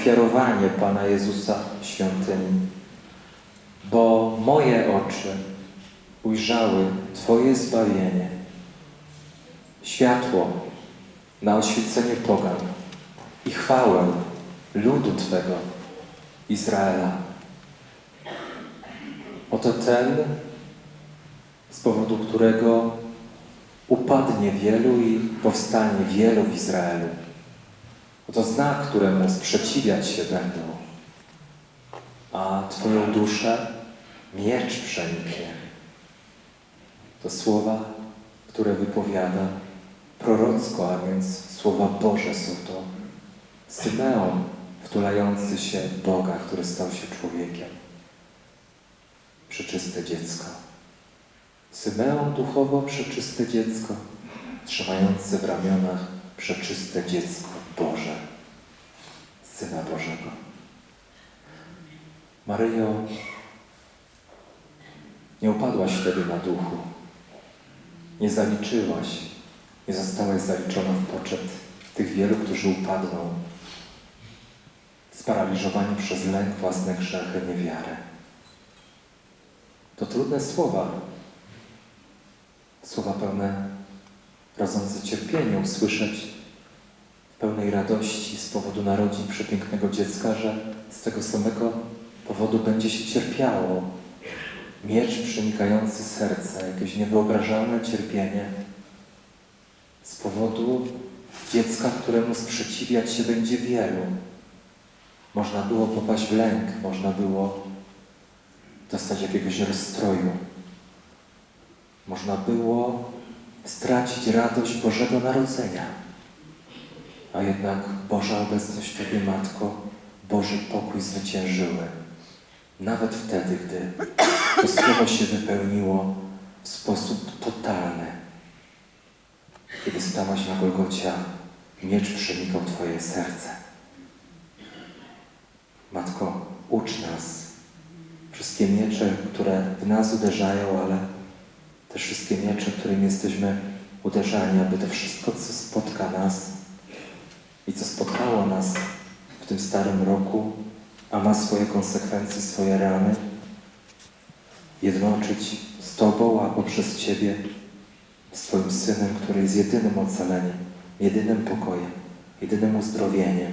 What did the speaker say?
ofiarowanie Pana Jezusa w świątyni. Bo moje oczy ujrzały Twoje zbawienie, światło na oświecenie pogan i chwałę ludu Twego, Izraela. Oto ten, z powodu którego upadnie wielu i powstanie wielu w Izraelu. Oto znak, któremu sprzeciwiać się będą, a Twoją duszę miecz przeniknie. To słowa, które wypowiada prorocko, a więc słowa Boże są to. Symeon wtulający się w Boga, który stał się człowiekiem. Przeczyste dziecko. Symeon duchowo przeczyste dziecko, trzymające w ramionach przeczyste dziecko Boże, Syna Bożego. Maryjo, nie upadłaś wtedy na duchu, nie zaliczyłaś, nie zostałaś zaliczona w poczet tych wielu, którzy upadną, sparaliżowani przez lęk, własne grzechy, niewiarę. To trudne słowa, słowa pełne, rodzące cierpienie, usłyszeć pełnej radości z powodu narodzin przepięknego dziecka, że z tego samego powodu będzie się cierpiało. Miecz przenikający serce, jakieś niewyobrażalne cierpienie z powodu dziecka, któremu sprzeciwiać się będzie wielu. Można było popaść w lęk, można było dostać jakiegoś rozstroju. Można było stracić radość Bożego Narodzenia. A jednak Boża obecność Tobie, Matko, Boży pokój zwyciężyły. Nawet wtedy, gdy to słowo się wypełniło w sposób totalny. Kiedy stałaś na Golgocia, miecz przenikał Twoje serce. Matko, ucz nas. Wszystkie miecze, które w nas uderzają, ale te wszystkie miecze, którymi jesteśmy uderzani, aby to wszystko, co spotka nas i co spotkało nas w tym starym roku, a ma swoje konsekwencje, swoje rany, jednoczyć z Tobą, a poprzez Ciebie z Twoim Synem, który jest jedynym ocaleniem, jedynym pokojem, jedynym uzdrowieniem.